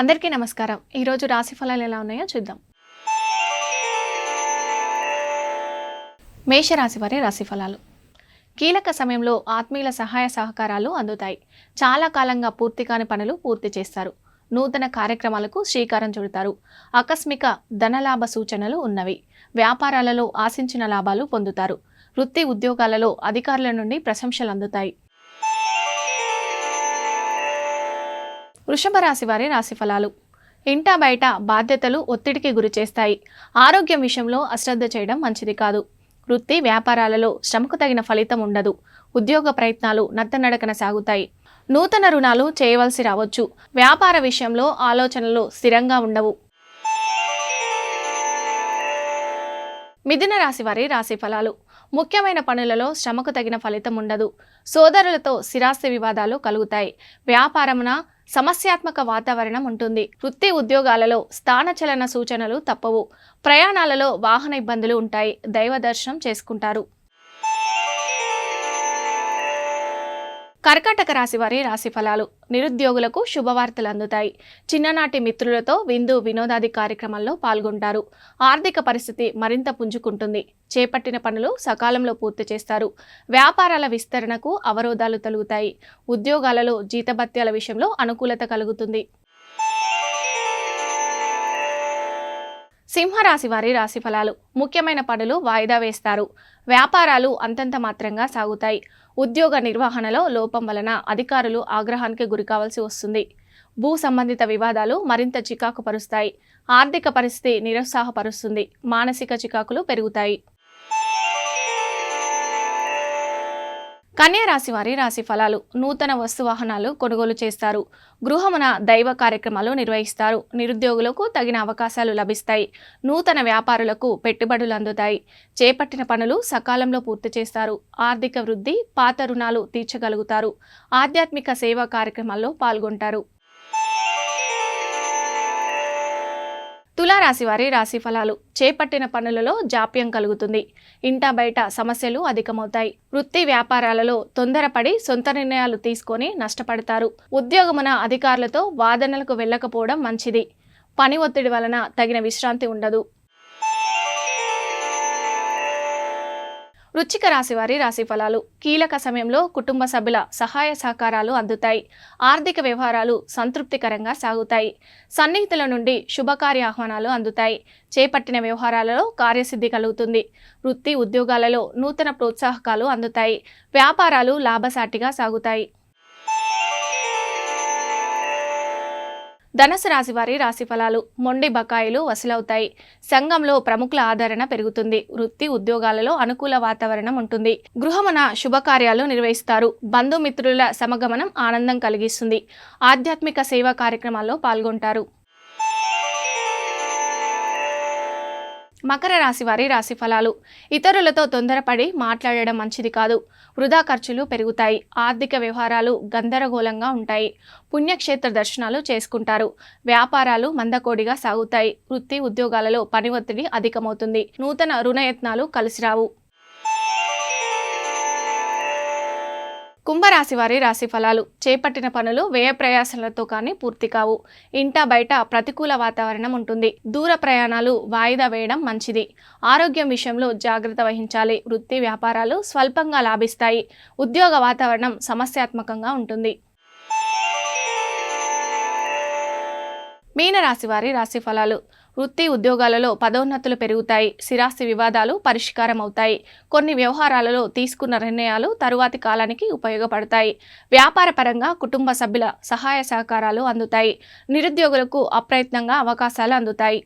అందరికీ నమస్కారం. ఈరోజు రాశి ఫలాలు ఎలా ఉన్నాయో చూద్దాం. మేషరాశి వారి రాశి ఫలాలు. కీలక సమయంలో ఆత్మీయుల సహాయ సహకారాలు అందుతాయి. చాలా కాలంగా పూర్తి కాని పనులు పూర్తి చేస్తారు. నూతన కార్యక్రమాలకు శ్రీకారం చుడతారు. ఆకస్మిక ధనలాభ సూచనలు ఉన్నవి. వ్యాపారాలలో ఆశించిన లాభాలు పొందుతారు. వృత్తి ఉద్యోగాలలో అధికారుల నుండి ప్రశంసలు అందుతాయి. వృషభ రాశి వారి రాశి ఫలాలు. ఇంటా బయట బాధ్యతలు ఒత్తిడికి గురి చేస్తాయి. ఆరోగ్యం విషయంలో అశ్రద్ధ చేయడం మంచిది కాదు. వృత్తి వ్యాపారాలలో శ్రమకు తగిన ఫలితం ఉండదు. ఉద్యోగ ప్రయత్నాలు నత్తనడకన సాగుతాయి. నూతన రుణాలు చేయవలసి రావచ్చు. వ్యాపార విషయంలో ఆలోచనలు స్థిరంగా ఉండవు. మిథున రాశి వారి రాశి ఫలాలు. ముఖ్యమైన పనులలో శ్రమకు తగిన ఫలితం ఉండదు. సోదరులతో స్థిరాస్తి వివాదాలు కలుగుతాయి. వ్యాపారమున సమస్యాత్మక వాతావరణం ఉంటుంది. వృత్తి ఉద్యోగాలలో స్థానచలన సూచనలు తప్పవు. ప్రయాణాలలో వాహన ఇబ్బందులు ఉంటాయి. దైవ దర్శనం చేసుకుంటారు. కర్కాటక రాశి వారి రాశి ఫలాలు నిరుద్యోగులకు శుభవార్తలు అందుతాయి. చిన్ననాటి మిత్రులతో విందు వినోదాది కార్యక్రమాల్లో పాల్గొంటారు. ఆర్థిక పరిస్థితి మరింత పుంజుకుంటుంది. చేపట్టిన పనులు సకాలంలో పూర్తి చేస్తారు. వ్యాపారాల విస్తరణకు అవరోధాలు తొలుగుతాయి. ఉద్యోగాలలో జీతభత్యాల విషయంలో అనుకూలత కలుగుతుంది. సింహరాశి వారి రాశి ఫలాలు ముఖ్యమైన పనులు వాయిదా వేస్తారు. వ్యాపారాలు అంతంత మాత్రంగా సాగుతాయి. ఉద్యోగ నిర్వహణలో లోపం వలన అధికారులు ఆగ్రహానికి గురికావాల్సి వస్తుంది. భూ సంబంధిత వివాదాలు మరింత చికాకు పరుస్తాయి ఆర్థిక పరిస్థితి నిరుత్సాహపరుస్తుంది. మానసిక చికాకులు పెరుగుతాయి. కన్యా రాశి వారి రాశి ఫలాలు నూతన వస్తు వాహనాలు కొనుగోలు చేస్తారు. గృహమున దైవ కార్యక్రమాలు నిర్వహిస్తారు. నిరుద్యోగులకు తగిన అవకాశాలు లభిస్తాయి. నూతన వ్యాపారులకు పెట్టుబడులు అందుతాయి. చేపట్టిన పనులు సకాలంలో పూర్తి చేస్తారు. ఆర్థిక వృద్ధి పాత రుణాలు తీర్చగలుగుతారు. ఆధ్యాత్మిక సేవా కార్యక్రమాల్లో పాల్గొంటారు. తులారాశి వారి రాశి ఫలాలు చేపట్టిన పనులలో జాప్యం కలుగుతుంది. ఇంటా బయట సమస్యలు అధికమవుతాయి. వృత్తి వ్యాపారాలలో తొందరపడి సొంత నిర్ణయాలు తీసుకొని నష్టపడతారు. ఉద్యోగమున అధికారులతో వాదనలకు వెళ్ళకపోవడం మంచిది. పని ఒత్తిడి వలన తగిన విశ్రాంతి ఉండదు. వృచ్చిక రాశి వారి రాశి ఫలాలు కీలక సమయంలో కుటుంబ సభ్యుల సహాయ సహకారాలు అందుతాయి. ఆర్థిక వ్యవహారాలు సంతృప్తికరంగా సాగుతాయి. సన్నిహితుల నుండి శుభకార్య ఆహ్వానాలు అందుతాయి. చేపట్టిన వ్యవహారాలలో కార్యసిద్ధి కలుగుతుంది. వృత్తి ఉద్యోగాలలో నూతన ప్రోత్సాహకాలు అందుతాయి. వ్యాపారాలు లాభసాటిగా సాగుతాయి. ధనసు రాశి వారి రాశి ఫలాలు మొండి బకాయిలు వసూలవుతాయి. సంఘంలో ప్రముఖుల ఆదరణ పెరుగుతుంది. వృత్తి ఉద్యోగాలలో అనుకూల వాతావరణం ఉంటుంది. గృహమున శుభకార్యాలు నిర్వహిస్తారు. బంధుమిత్రుల సమగమనం ఆనందం కలిగిస్తుంది. ఆధ్యాత్మిక సేవా కార్యక్రమాల్లో పాల్గొంటారు. మకర రాశి వారి రాశి ఫలాలు. ఇతరులతో తొందరపడి మాట్లాడడం మంచిది కాదు. వృధా ఖర్చులు పెరుగుతాయి. ఆర్థిక వ్యవహారాలు గందరగోళంగా ఉంటాయి. పుణ్యక్షేత్ర దర్శనాలు చేసుకుంటారు. వ్యాపారాలు మందకోడిగా సాగుతాయి. వృత్తి ఉద్యోగాలలో పని ఒత్తిడి అధికమవుతుంది. నూతన రుణయత్నాలు కలిసిరావు. కుంభరాశి వారి రాశి ఫలాలు. చేపట్టిన పనులు వ్యయ ప్రయాసలతో కానీ పూర్తి కావు. ఇంట బయట ప్రతికూల వాతావరణం ఉంటుంది. దూర ప్రయాణాలు వాయిదా వేయడం మంచిది. ఆరోగ్యం విషయంలో జాగ్రత్త వహించాలి. వృత్తి వ్యాపారాలు స్వల్పంగా లాభిస్తాయి. ఉద్యోగ వాతావరణం సమస్యాత్మకంగా ఉంటుంది. మీనరాశి వారి రాశి ఫలాలు. వృత్తి ఉద్యోగాలలో పదోన్నతులు పెరుగుతాయి. స్థిరాస్తి వివాదాలు పరిష్కారం అవుతాయి కొన్ని వ్యవహారాలలో తీసుకున్న నిర్ణయాలు తరువాతి కాలానికి ఉపయోగపడతాయి. వ్యాపార పరంగా కుటుంబ సభ్యుల సహాయ సహకారాలు అందుతాయి. నిరుద్యోగులకు అప్రయత్నంగా అవకాశాలు అందుతాయి.